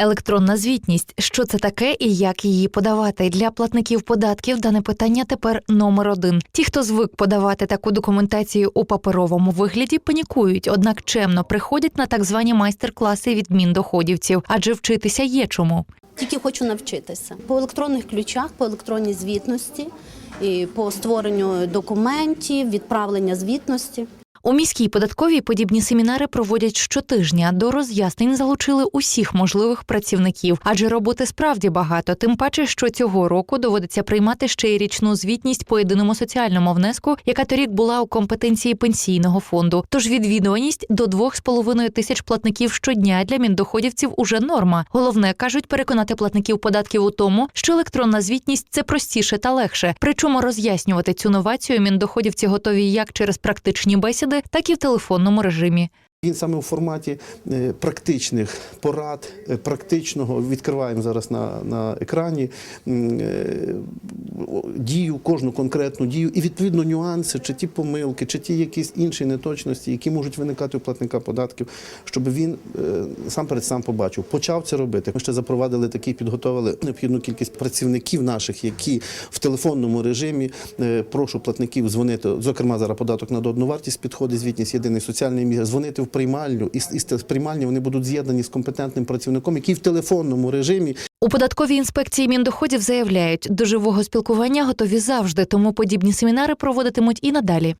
Електронна звітність, що це таке і як її подавати для платників податків. Дане питання тепер номер один. Ті, хто звик подавати таку документацію у паперовому вигляді, панікують, однак чемно приходять на так звані майстер-класи від міндоходівців, адже вчитися є чому. Тільки хочу навчитися по електронних ключах, по електронній звітності, і по створенню документів, відправлення звітності. У міській податковій подібні семінари проводять щотижня. До роз'яснень залучили усіх можливих працівників, адже роботи справді багато. Тим паче, що цього року доводиться приймати ще й річну звітність по єдиному соціальному внеску, яка торік була у компетенції пенсійного фонду. Тож відвідуваність до 2,5 тисяч платників щодня для міндоходівців уже норма. Головне кажуть переконати платників податків у тому, що електронна звітність це простіше та легше. Причому роз'яснювати цю новацію міндоходівці готові як через практичні бесіди, так і в телефонному режимі. Він саме у форматі е, практичних порад, е, практичного відкриваємо зараз на, на екрані е, дію, кожну конкретну дію, і відповідно нюанси, чи ті помилки, чи ті якісь інші неточності, які можуть виникати у платника податків, щоб він е, сам перед сам побачив, почав це робити. Ми ще запровадили такий, підготовили необхідну кількість працівників наших, які в телефонному режимі е, прошу платників дзвонити. Зокрема, зараз податок на додану вартість підходить, звітність єдиний соціальний мір, дзвонити в приймальню, і з приймальні вони будуть з'єднані з компетентним працівником, який в телефонному режимі У податковій інспекції міндоходів заявляють, до живого спілкування готові завжди, тому подібні семінари проводитимуть і надалі.